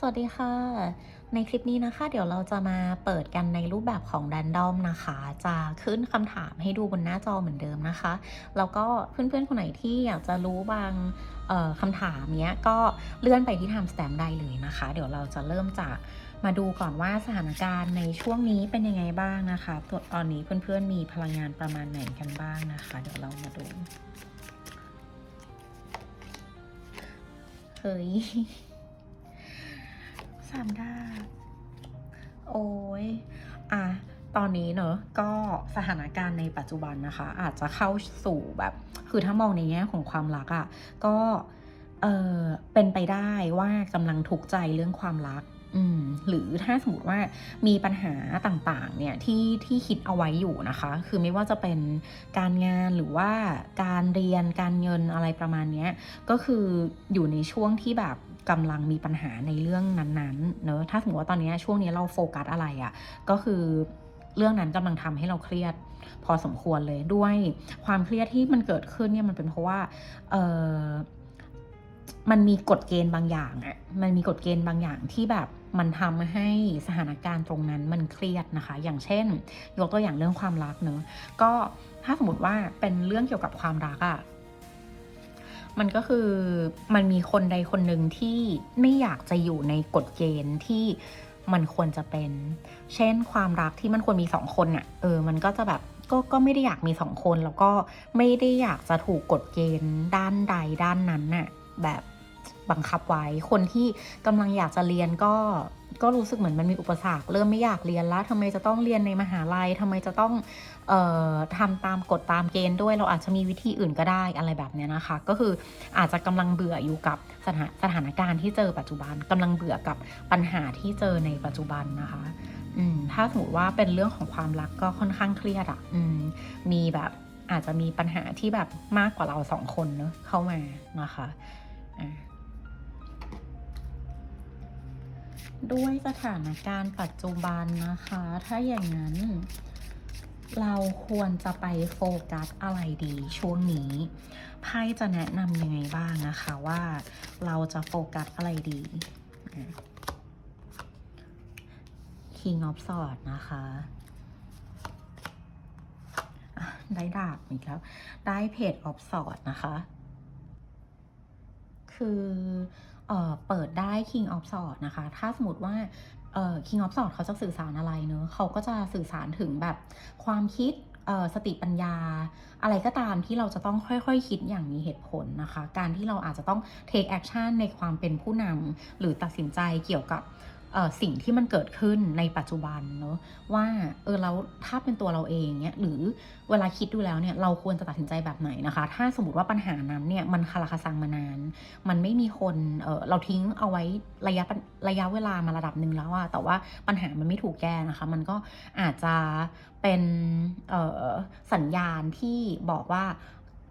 สวัสดีค่ะ ในคลิปนี้นะคะ เดี๋ยวเราจะมาเปิดกันในรูปแบบของ Random นะคะ จะขึ้นคำถามให้ดูบนหน้าจอเหมือนเดิมนะคะ แล้วก็เพื่อนๆคนไหนที่อยากจะรู้บางคำถามเนี้ยก็เลื่อนไปที่ time stamp ได้เลยนะคะ เดี๋ยวเราจะเริ่มจากมาดูก่อนว่าสถานการณ์ในช่วงนี้เป็นยังไงบ้างนะคะ ตอนนี้เพื่อนๆมีพลังงานประมาณไหนกันบ้างนะคะ เดี๋ยวเรามาดู เฮ้ย สามดาบโอ้ยอะตอนนี้เนอะก็สถานการณ์ในปัจจุบันนะคะ อาจจะเข้าสู่แบบ คือถ้ามองในแง่ของความรักอะ่ะก็เออเป็นไปได้ว่ากำลังทุกใจเรื่องความรักอืมหรือถ้าสมมติว่ามีปัญหาต่างๆ เนี่ยที่ที่คิดเอาไว้อยู่นะคะ คือไม่ว่าจะเป็นการงานหรือว่าการเรียนการเงินอะไรประมาณนี้ก็คืออยู่ในช่วงที่แบบ กำลังมีปัญหาในเรื่องนั้นๆเนอะถ้าสมมติว่าตอนนี้ช่วงนี้เราโฟกัสอะไรอะ่ะก็คือเรื่องนั้นกำลังทำให้เราเครียดพอสมควรเลยด้วยความเครียดที่มันเกิดขึ้นเนี่ยมันเป็นเพราะว่าเออมันมีกฎเกณฑ์บางอย่างอะมันมีกฎเกณฑ์บางอย่างที่แบบมันทำให้สถานการณ์ตรงนั้นมันเครียดนะคะ อย่างเช่น ยกตัวอย่างเรื่องความรักเนอะก็ถ้าสมมติว่าเป็นเรื่องเกี่ยวกับความรักอะ มันก็คือมันมีคนใดคนหนึ่งที่ไม่อยากจะอยู่ในกฎเกณฑ์ที่มันควรจะเป็น เช่นความรักที่มันควรมีสองคนอะเออ มันก็จะแบบก็ก็ไม่ได้อยากมีสองคนแล้วก็ไม่ได้อยากจะถูกกฎเกณฑ์ด้านใดด้านนั้นน่ะแบบบังคับไว้คนที่กำลังอยากจะเรียนก็ ก็รู้สึกเหมือนมันมีอุปสรรคเริ่มไม่อยากเรียนแล้วทำไมจะต้องเรียนในมหาลัยทำไมจะต้องออทำตามกฎตามเกณฑ์ด้วย เราอาจจะมีวิธีอื่นก็ได้อะไรแบบนี้นะคะ ก็คืออาจจะกำลังเบื่ออยู่กับสถานสถานการณ์ที่เจอปัจจุบันกำลังเบื่อกับปัญหาที่เจอในปัจจุบันนะคะถ้าสมมติว่าเป็นเรื่องของความรักก็ค่อนข้างเครียดอะ่ะมมีแบบอาจจะมีปัญหาที่แบบมากกว่าเราสองคนเนอะเข้ามานะคะอะ ด้วยสถานการณ์ปัจจุบันนะคะ ถ้าอย่างนั้น เราควรจะไปโฟกัสอะไรดีช่วงนี้ไพ่จะแนะนำยังไงบ้างนะคะว่าเราจะโฟกัสอะไรดี King of Swords นะคะได้ดาบอีกแล้ว ได้เพจ of Swords นะคะ คือ เปิดได้ King of Swords นะคะ ถ้าสมมติว่าคิงอ King of Swords เขาจะสื่อสารอะไรเนอะเขาก็จะสื่อสารถึงแบบความคิดสติปัญญา อะไรก็ตามที่เราจะต้องค่อยๆคคิดอย่างมีเหตุผลนะคะ การที่เราอาจจะต้อง take action ในความเป็นผู้นำหรือตัดสินใจเกี่ยวกับ สิ่งที่มันเกิดขึ้นในปัจจุบันเนอะว่าเออเราถ้าเป็นตัวเราเองเนี่ยหรือเวลาคิดดูแล้วเนี่ยเราควรจะตัดสินใจแบบไหนนะคะ ถ้าสมมติว่าปัญหานั้นเนี่ยมันคาราคาซังมานาน มันไม่มีคนเออเราทิ้งเอาไว้ระยะระยะเวลามาระดับหนึ่งแล้วอะแต่ว่าปัญหามันไม่ถูกแก้นะคะ มันก็อาจจะเป็นสัญญาณที่บอกว่า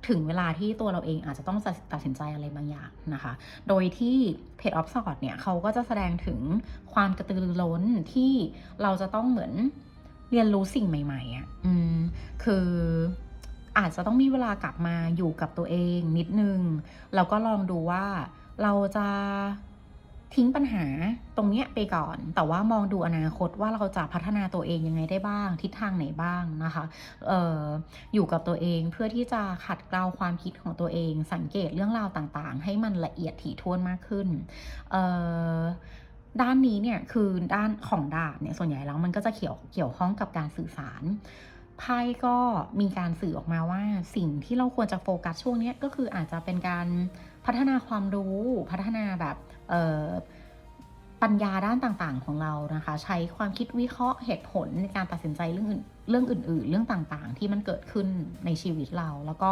ถึงเวลาที่ตัวเราเองอาจจะต้องตัดสินใจอะไรบางอย่างนะคะ โดยที่เพจออฟสอดเนี่ยเขาก็จะแสดงถึงความกระตือรือร้นที่เราจะต้องเหมือนเรียนรู้สิ่งใหม่ๆอะ่ะอืมคืออาจจะต้องมีเวลากลับมาอยู่กับตัวเองนิดนึง แล้วก็ลองดูว่าเราจะ ทิ้งปัญหาตรงเนี้ยไปก่อน แต่ว่ามองดูอนาคตว่าเราจะพัฒนาตัวเองยังไงได้บ้าง ทิศทางไหนบ้างนะคะเอ่ออยู่กับตัวเองเพื่อที่จะขัดเกลาความคิดของตัวเอง สังเกตเรื่องราวต่างๆ ให้มันละเอียดถี่ถ้วนมากขึ้นเอ่อด้านนี้เนี่ยคือด้านของดาบเนี่ยส่วนใหญ่แล้วมันก็จะเกี่ยวเกี่ยวข้องกับการสื่อสารไพ่ก็มีการสื่อออกมาว่าสิ่งที่เราควรจะโฟกัสช่วงนี้ก็คืออาจจะเป็นการพัฒนาความรู้พัฒนาแบบ ปัญญาด้านต่างๆของเรานะคะ ใช้ความคิดวิเคราะห์เหตุผลในการตัดสินใจเรื่องอื่น เรื่องอื่น ๆ เรื่องต่างๆ ที่มันเกิดขึ้นในชีวิตเรา แล้วก็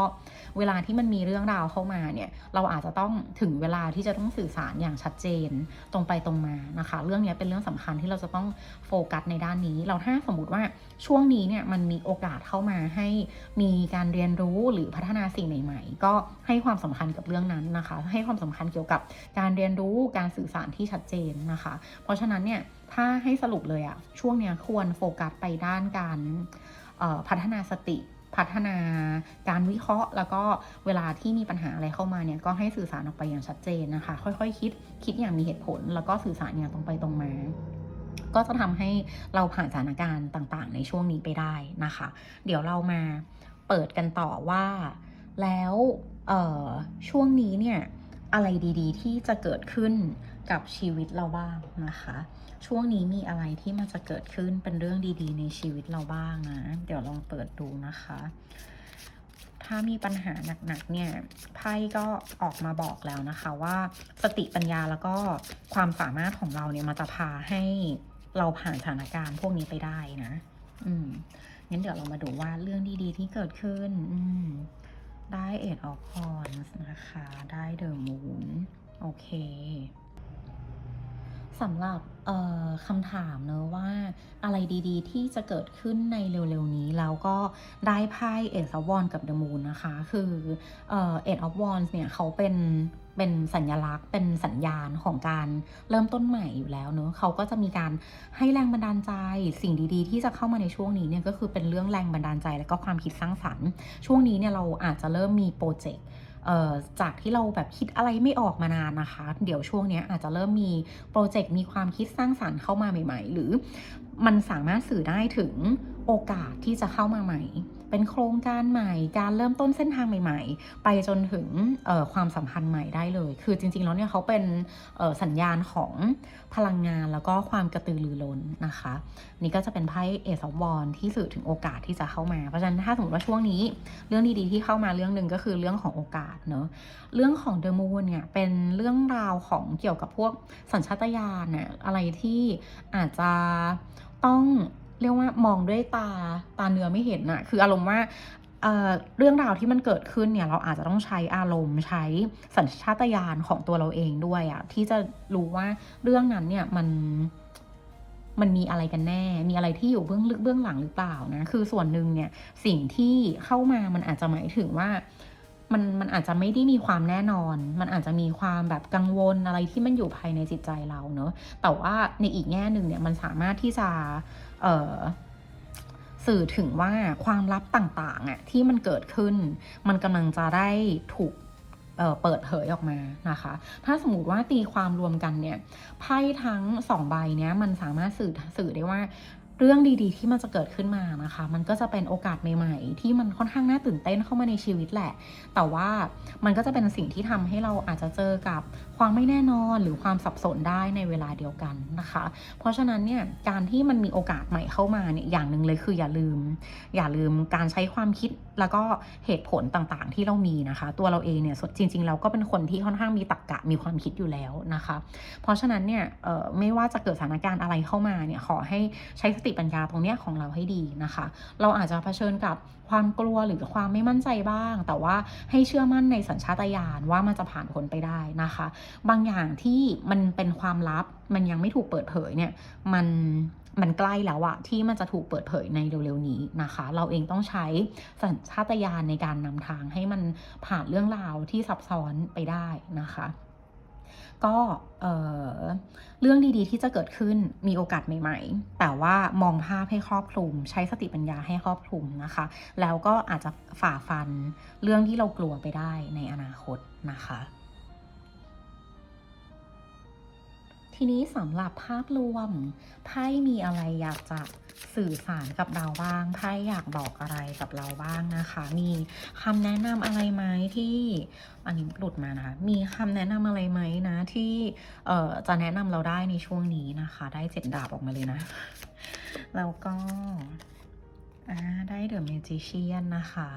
เวลาที่มันมีเรื่องราวเข้ามาเนี่ย เราอาจจะต้องถึงเวลาที่จะต้องสื่อสารอย่างชัดเจนตรงไปตรงมานะคะ เรื่องนี้เป็นเรื่องสำคัญที่เราจะต้องโฟกัสในด้านนี้ เราถ้าสมมติว่าช่วงนี้เนี่ยมันมีโอกาสเข้ามาให้มีการเรียนรู้หรือพัฒนาสิ่งใหม่ ๆ ก็ให้ความสำคัญกับเรื่องนั้นนะคะ ให้ความสำคัญเกี่ยวกับการเรียนรู้การสื่อสารที่ชัดเจนนะคะ เพราะฉะนั้นเนี่ย ถ้าให้สรุปเลยอะช่วงเนี้ยควรโฟกัสไปด้านการพัฒนาสติพัฒนาการวิเคราะห์ แล้วก็เวลาที่มีปัญหาอะไรเข้ามาเนี่ยก็ให้สื่อสารออกไปอย่างชัดเจนนะคะ ค่อยๆคิดคิดอย่างมีเหตุผล แล้วก็สื่อสารอย่างตรงไปตรงมา ก็จะทำให้เราผ่านสถานการณ์ต่างๆ ในช่วงนี้ไปได้นะคะ เดี๋ยวเรามาเปิดกันต่อว่า แล้วช่วงนี้เนี่ยอะไรดีๆ ที่จะเกิดขึ้นกับชีวิตเราบ้างนะคะ ช่วงนี้มีอะไรที่มันจะเกิดขึ้นเป็นเรื่องดีๆ ในชีวิตเราบ้างนะ เดี๋ยวลองเปิดดูนะคะ ถ้ามีปัญหาหนักๆเนี่ยไพ่ก็ออกมาบอกแล้วนะคะว่าสติปัญญาแล้วก็ความสามารถของเราเนี่ยมันจะพาให้เราผ่านสถานการณ์พวกนี้ไปได้นะ อืม งั้นเดี๋ยวเรามาดูว่าเรื่องดีๆที่เกิดขึ้น อืม ได้เอ็ดออฟคอนนะคะ ได้เดอะมูน โอเค สำหรับ คำถามเนอะว่าอะไรดีๆ ที่จะเกิดขึ้นในเร็วๆนี้ แล้วก็ได้ไพ่เอ็ดออฟวอนกับเดอะมูนนะคะ คือเอ็ดออฟวอนเนี่ยเขาเป็นเป็นสัญลักษณ์เป็นสัญญาณของการเริ่มต้นใหม่อยู่แล้วเนอะเขาก็จะมีการให้แรงบันดาลใจสิ่งดีๆ ที่จะเข้ามาในช่วงนี้เนี่ยก็คือเป็นเรื่องแรงบันดาลใจและก็ความคิดสร้างสรรค์ ช่วงนี้เนี่ยเราอาจจะเริ่มมีโปรเจกต์ จากที่เราแบบคิดอะไรไม่ออกมานานนะคะ เดี๋ยวช่วงนี้อาจจะเริ่มมีโปรเจกต์มีความคิดสร้างสรรค์เข้ามาใหม่ ๆ หรือมันสามารถสื่อได้ถึงโอกาสที่จะเข้ามาใหม่ เป็นโครงการใหม่ การเริ่มต้นเส้นทางใหม่ ๆ ไปจนถึงความสัมพันธ์ใหม่ได้เลย คือจริง ๆ แล้วเนี่ยเขาเป็นสัญญาณของพลังงานแล้วก็ความกระตือรือร้นนะคะ นี่ก็จะเป็นไพ่เอซอวอนที่สื่อถึงโอกาสที่จะเข้ามา เพราะฉะนั้นถ้าสมมติว่าช่วงนี้ เรื่องดีๆที่เข้ามาเรื่องหนึ่งก็คือเรื่องของโอกาสเนอะเรื่องของเดอะมูนเนี่ยเป็นเรื่องราวของเกี่ยวกับพวกสัญชาตญาณน่ะอะไรที่อาจจะต้อง เรียกว่ามองด้วยตาตาเนื้อไม่เห็นน่ะคืออารมณ์ว่าเเรื่องราวที่มันเกิดขึ้นเนี่ยเราอาจจะต้องใช้อารมณ์ใช้สัญชาตญาณของตัวเราเองด้วยอะที่จะรู้ว่าเรื่องนั้นเนี่ยมันมันมีอะไรกันแน่ มีอะไรที่อยู่เบื้องลึกเบื้องหลังหรือเปล่านะ คือส่วนหนึ่งเนี่ยสิ่งที่เข้ามามันอาจจะหมายถึงว่า มันมันอาจจะไม่ได้มีความแน่นอน มันอาจจะมีความแบบกังวลอะไรที่มันอยู่ภายในจิตใจเราเนอะแต่ว่าในอีกแง่หนึ่งเนี่ยมันสามารถที่จะเอ่อสื่อถึงว่าความลับต่างๆอะที่มันเกิดขึ้น มันกำลังจะได้ถูกเเปิดเผยออกมานะคะ ถ้าสมมติว่าตีความรวมกันเนี่ย ไพ่ทั้งสองใบเนี้ยมันสามารถสื่อสื่อได้ว่า เรื่องดีๆ ที่มันจะเกิดขึ้นมานะคะ มันก็จะเป็นโอกาสใหม่ ๆ ที่มันค่อนข้างน่าตื่นเต้นเข้ามาในชีวิตแหละ แต่ว่ามันก็จะเป็นสิ่งที่ทำให้เราอาจจะเจอกับความไม่แน่นอนหรือความสับสนได้ในเวลาเดียวกันนะคะ เพราะฉะนั้นเนี่ยการที่มันมีโอกาสใหม่เข้ามาเนี่ยอย่างหนึ่งเลยคืออย่าลืม อย่าลืมการใช้ความคิดแล้วก็เหตุผลต่างๆ ที่เรามีนะคะ ตัวเราเองเนี่ยจริงๆเราก็เป็นคนที่ค่อนข้างมีตรรกกะมีความคิดอยู่แล้วนะคะ เพราะฉะนั้นเนี่ยไม่ว่าจะเกิดสถานการณ์อะไรเข้ามาเนี่ยขอให้ใช้ติปัญญาตรงเนี้ยของเราให้ดีนะคะ เราอาจจะเผชิญกับความกลัวหรือความไม่มั่นใจบ้าง แต่ว่าให้เชื่อมั่นในสัญชาตญาณว่ามันจะผ่านพ้นไปได้นะคะ บางอย่างที่มันเป็นความลับมันยังไม่ถูกเปิดเผยเนี่ยมันมันใกล้แล้วอะที่มันจะถูกเปิดเผยในเร็วๆนี้นะคะ เราเองต้องใช้สัญชาตญาณในการนำทางให้มันผ่านเรื่องราวที่ซับซ้อนไปได้นะคะ ก็เออเรื่องดีๆที่จะเกิดขึ้นมีโอกาสใหม่ๆ แต่ว่ามองภาพให้ครอบคลุม ใช้สติปัญญาให้ครอบคลุมนะคะ แล้วก็อาจจะฝ่าฟันเรื่องที่เรากลัวไปได้ในอนาคตนะคะ ทีนี้สำหรับภาพรวมไพ่มีอะไรอยากจะสื่อสารกับเราบ้างไพ่อยากบอกอะไรกับเราบ้างนะคะ มีคำแนะนำอะไรไหมที่อันนี้หลุดมานะคะ มีคำแนะนำอะไรไหมนะที่เอ่อจะแนะนำเราได้ในช่วงนี้นะคะ ได้เจ็ดดาบออกมาเลยนะ แล้วก็ได้เดอะเมจิเชียนนะคะ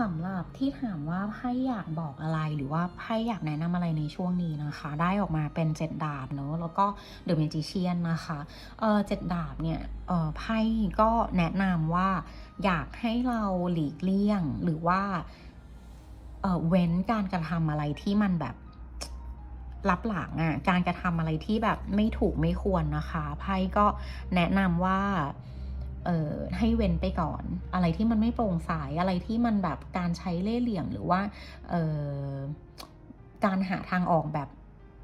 สำหรับที่ถามว่าไพ่อยากบอกอะไรหรือว่าไพ่อยากแนะนำอะไรในช่วงนี้นะคะ ได้ออกมาเป็นเจ็ดดาบเนอะแล้วก็เดอะเมจิเชียนนะคะเออเจ็ดดาบเนี่ยเออไพ่ก็แนะนำว่าอยากให้เราหลีกเลี่ยงหรือว่าเออเว้นการกระทำอะไรที่มันแบบรับหลังอะการกระทำอะไรที่แบบไม่ถูกไม่ควรนะคะไพ่ก็แนะนำว่า เอ่อให้เว้นไปก่อน อะไรที่มันไม่โปร่งใสอะไรที่มันแบบการใช้เล่ห์เหลี่ยมหรือว่าเอ่อการหาทางออกแบบ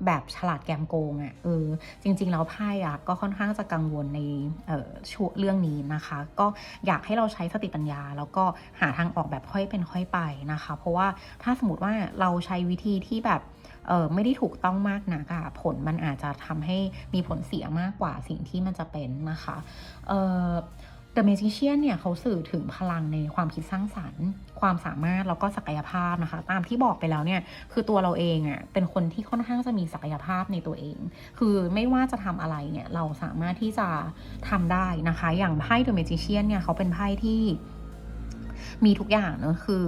แบบฉลาดแกมโกงอะ่ะเออจริง ๆ แล้วไพ่อะก็ค่อนข้างจะกังวลในเอ่อชเรื่องนี้นะคะ ก็อยากให้เราใช้สติปัญญา แล้วก็หาทางออกแบบค่อยเป็นค่อยไปนะคะ เพราะว่าถ้าสมมติว่าเราใช้วิธีที่แบบเออไม่ได้ถูกต้องมากนักอะผลมันอาจจะทำให้มีผลเสียมากกว่าสิ่งที่มันจะเป็นนะคะเออ The Magician เนี่ยเขาสื่อถึงพลังในความคิดสร้างสรรค์ ความสามารถแล้วก็ศักยภาพนะคะ ตามที่บอกไปแล้วเนี่ยคือตัวเราเองอะ่ะเป็นคนที่ค่อนข้างจะมีศักยภาพในตัวเอง คือไม่ว่าจะทำอะไรเนี่ยเราสามารถที่จะทำได้นะคะ อย่างไพ่ The Magician เนี่ยเขาเป็นไพ่ที่ มีทุกอย่างเนอะคือ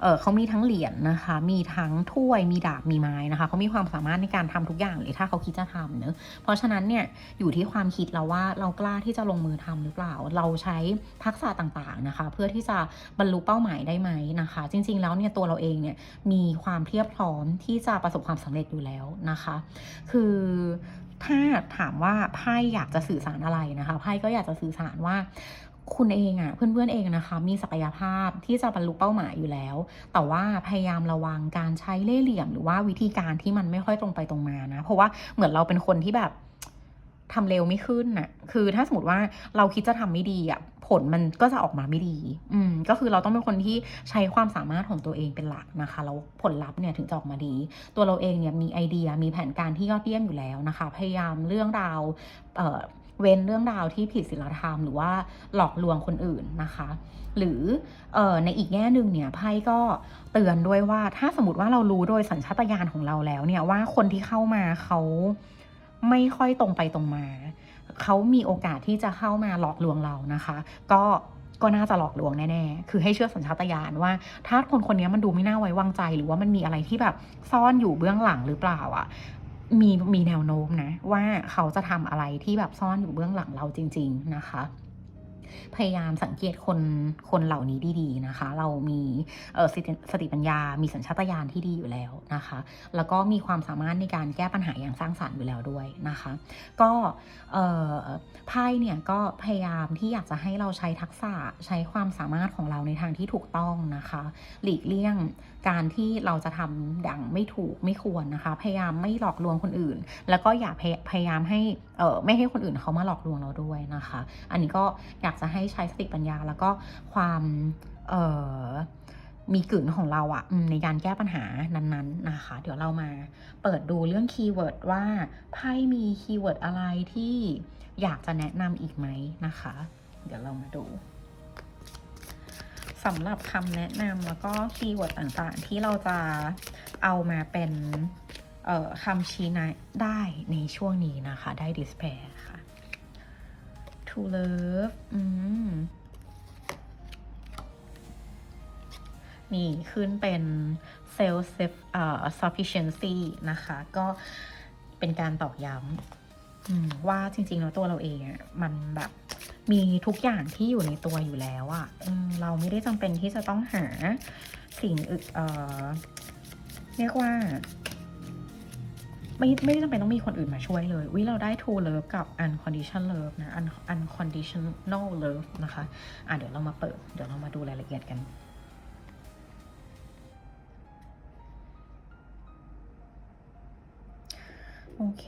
เออเขามีทั้งเหรียญนะคะ มีทั้งถ้วยมีดาบมีไม้นะคะเขามีความสามารถในการทำทุกอย่างเลยถ้าเขาคิดจะทำเนอะเพราะฉะนั้นเนี่ยอยู่ที่ความคิดเราว่าเรากล้าที่จะลงมือทำหรือเปล่า เราใช้ทักษะต่างๆนะคะ เพื่อที่จะบรรลุเป้าหมายได้ไหมนะคะ จริง ๆ แล้วเนี่ยตัวเราเองเนี่ยมีความเพียบพร้อมที่จะประสบความสำเร็จอยู่แล้วนะคะ คือถ้าถามว่าไพ่อยากจะสื่อสารอะไรนะคะไพ่ก็อยากจะสื่อสารว่า คุณเองอะ่ะเพื่อนๆเองนะคะ มีศักยภาพที่จะบรรลุเป้าหมายอยู่แล้ว แต่ว่าพยายามระวังการใช้เล่ห์เหลี่ยม หรือว่าวิธีการที่มันไม่ค่อยตรงไปตรงมานะ เพราะว่าเหมือนเราเป็นคนที่แบบทำเร็วไม่ขึ้นน่ะ คือถ้าสมมติว่าเราคิดจะทำไม่ดีอะ ผลมันก็จะออกมาไม่ดี อืม ก็คือเราต้องเป็นคนที่ใช้ความสามารถของตัวเองเป็นหลักนะคะ แล้วผลลัพธ์เนี่ยถึงจะออกมาดี ตัวเราเองเนี่ยมีไอเดีย มีแผนการที่ยอดเยี่ยมอยู่แล้วนะคะ พยายามเรื่องราว เอ่อ เว้นเรื่องราวที่ผิดศีลธรรมหรือว่าหลอกลวงคนอื่นนะคะ หรือออในอีกแง่หนึ่งเนี่ยไพ่ก็เตือนด้วยว่าถ้าสมมติว่าเรารู้โดยสัญชาตญาณของเราแล้วเนี่ยว่าคนที่เข้ามาเขาไม่ค่อยตรงไปตรงมา เขามีโอกาสที่จะเข้ามาหลอกลวงเรานะคะ ก็ก็น่าจะหลอกลวงแน่ๆ คือให้เชื่อสัญชาตญาณว่า ถ้าคนคนนี้มันดูไม่น่าไว้วางใจ หรือว่ามันมีอะไรที่แบบซ่อนอยู่เบื้องหลังหรือเปล่าอะ มีมีแนวโน้มนะ ว่าเขาจะทำอะไรที่แบบซ่อนอยู่เบื้องหลังเราจริง ๆ นะคะ พยายามสังเกตคนคนเหล่านี้ดีๆนะคะ เรามีเออสติสติปัญญา มีสัญชาตญาณที่ดีอยู่แล้วนะคะ แล้วก็มีความสามารถในการแก้ปัญหาอย่างสร้างสรรค์อยู่แล้วด้วยนะคะ ก็เออไพ่เนี่ยก็พยายามที่อยากจะให้เราใช้ทักษะใช้ความสามารถของเราในทางที่ถูกต้องนะคะ หลีกเลี่ยงการที่เราจะทำดังไม่ถูกไม่ควรนะคะ พยายามไม่หลอกลวงคนอื่น แล้วก็อย่าพยพยายามให้เออไม่ให้คนอื่นเขามาหลอกลวงเราด้วยนะคะ อันนี้ก็อยากจะะให้ใช้สติปัญญา แล้วก็ความเออมีกลืนของเราอะในการแก้ปัญหานั้นๆนะคะ เดี๋ยวเรามาเปิดดูเรื่องคีย์เวิร์ดว่าไพ่มีคีย์เวิร์ดอะไรที่อยากจะแนะนำอีกไหมนะคะ เดี๋ยวเรามาดูสำหรับคำแนะนำแล้วก็คีย์เวิร์ดต่างๆ ที่เราจะเอามาเป็นคำชี้แนะได้ในช่วงนี้นะคะ ได้ display ค่ะ to love อืมนี่ขึ้นเป็น self sufficiency นะคะ ก็เป็นการตอกย้ำว่าจริง ๆ แล้วตัวเราเองมันแบบมีทุกอย่างที่อยู่ในตัวอยู่แล้วอะอืมเราไม่ได้จำเป็นที่จะต้องหาสิ่งอื่นเออเรียกว่า ไม่ไม่ได้จำเป็นต้องมีคนอื่นมาช่วยเลยวิเราได้ true love กับ unconditional love นะ Un- unconditional love นะคะ อะเดี๋ยวเรามาเปิด เดี๋ยวเรามาดูรายละเอียดกัน โอเค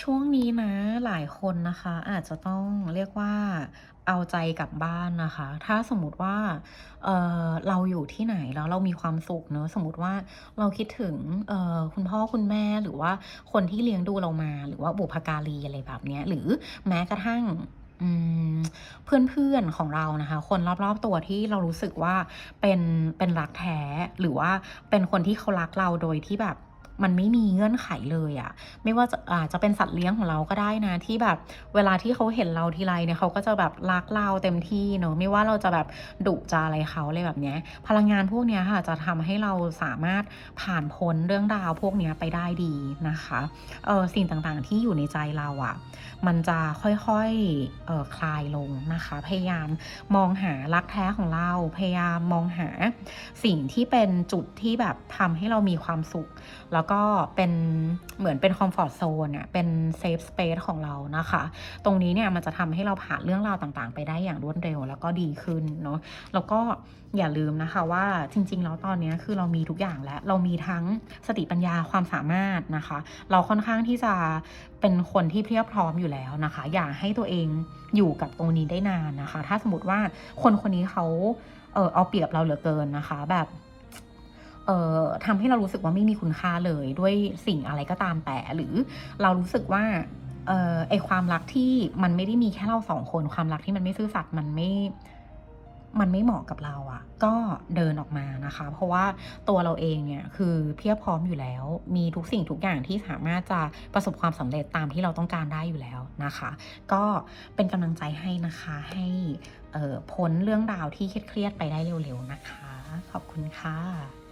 ช่วงนี้นะหลายคนนะคะอาจจะต้องเรียกว่า เอาใจกลับบ้านนะคะ ถ้าสมมติว่าเออเราอยู่ที่ไหนแล้วเรามีความสุขเนอะสมมติว่าเราคิดถึงเออคุณพ่อคุณแม่หรือว่าคนที่เลี้ยงดูเรามา หรือว่าบุพการีอะไรแบบนี้หรือแม้กระทั่งอืมเพื่อนๆของเรานะคะ คนรอบๆตัวที่เรารู้สึกว่าเป็นเป็นรักแท้หรือว่าเป็นคนที่เขารักเราโดยที่แบบ มันไม่มีเงื่อนไขเลยอะไม่ว่าจะอาจจะเป็นสัตว์เลี้ยงของเราก็ได้นะ ที่แบบเวลาที่เขาเห็นเราทีไรเนี่ยเขาก็จะแบบรักเราเต็มที่เนอะไม่ว่าเราจะแบบดุจะอะไรเขาเลยแบบเนี้ย พลังงานพวกเนี้ยค่ะจะทำให้เราสามารถผ่านพ้นเรื่องราวพวกเนี้ยไปได้ดีนะคะเออสิ่งต่างๆที่อยู่ในใจเราอะมันจะค่อยๆเออคลายลงนะคะ พยายามมองหารักแท้ของเรา พยายามมองหาสิ่งที่เป็นจุดที่แบบทำให้เรามีความสุขแล้วแล้วก็เป็นเหมือนเป็นคอมฟอร์ z โซนเนี่ยเป็นเซฟสเปซของเรานะคะ ตรงนี้เนี่ยมันจะทำให้เราผ่านเรื่องราวต่างๆ ไปได้อย่างรวดเร็วแล้วก็ดีขึ้นเนาะแล้วก็อย่าลืมนะคะว่าจริง ๆ แล้วตอนนี้คือเรามีทุกอย่างแล้ว เรามีทั้งสติปัญญาความสามารถนะคะ เราค่อนข้างที่จะเป็นคนที่เพียบพร้อมอยู่แล้วนะคะ อย่าให้ตัวเองอยู่กับตรงนี้ได้นานนะคะ ถ้าสมมติว่าคนคนนี้เขาเออเอาเปรียบเราเหลือเกินนะคะ แบบ เอ่อทำให้เรารู้สึกว่าไม่มีคุณค่าเลยด้วยสิ่งอะไรก็ตามแต่ หรือเรารู้สึกว่าเออไอความรักที่มันไม่ได้มีแค่เราสองคน ความรักที่มันไม่ซื่อสัตย์มันไม่มันไม่เหมาะกับเราอะ่ะ ก็เดินออกมานะคะ เพราะว่าตัวเราเองเนี่ยคือเพียบพร้อมอยู่แล้ว มีทุกสิ่งทุกอย่างที่สามารถจะประสบความสำเร็จตามที่เราต้องการได้อยู่แล้วนะคะ ก็เป็นกำลังใจให้นะคะให้พ้นเรื่องราวที่เครียดๆไปได้เร็วๆนะคะ ขอบคุณค่ะ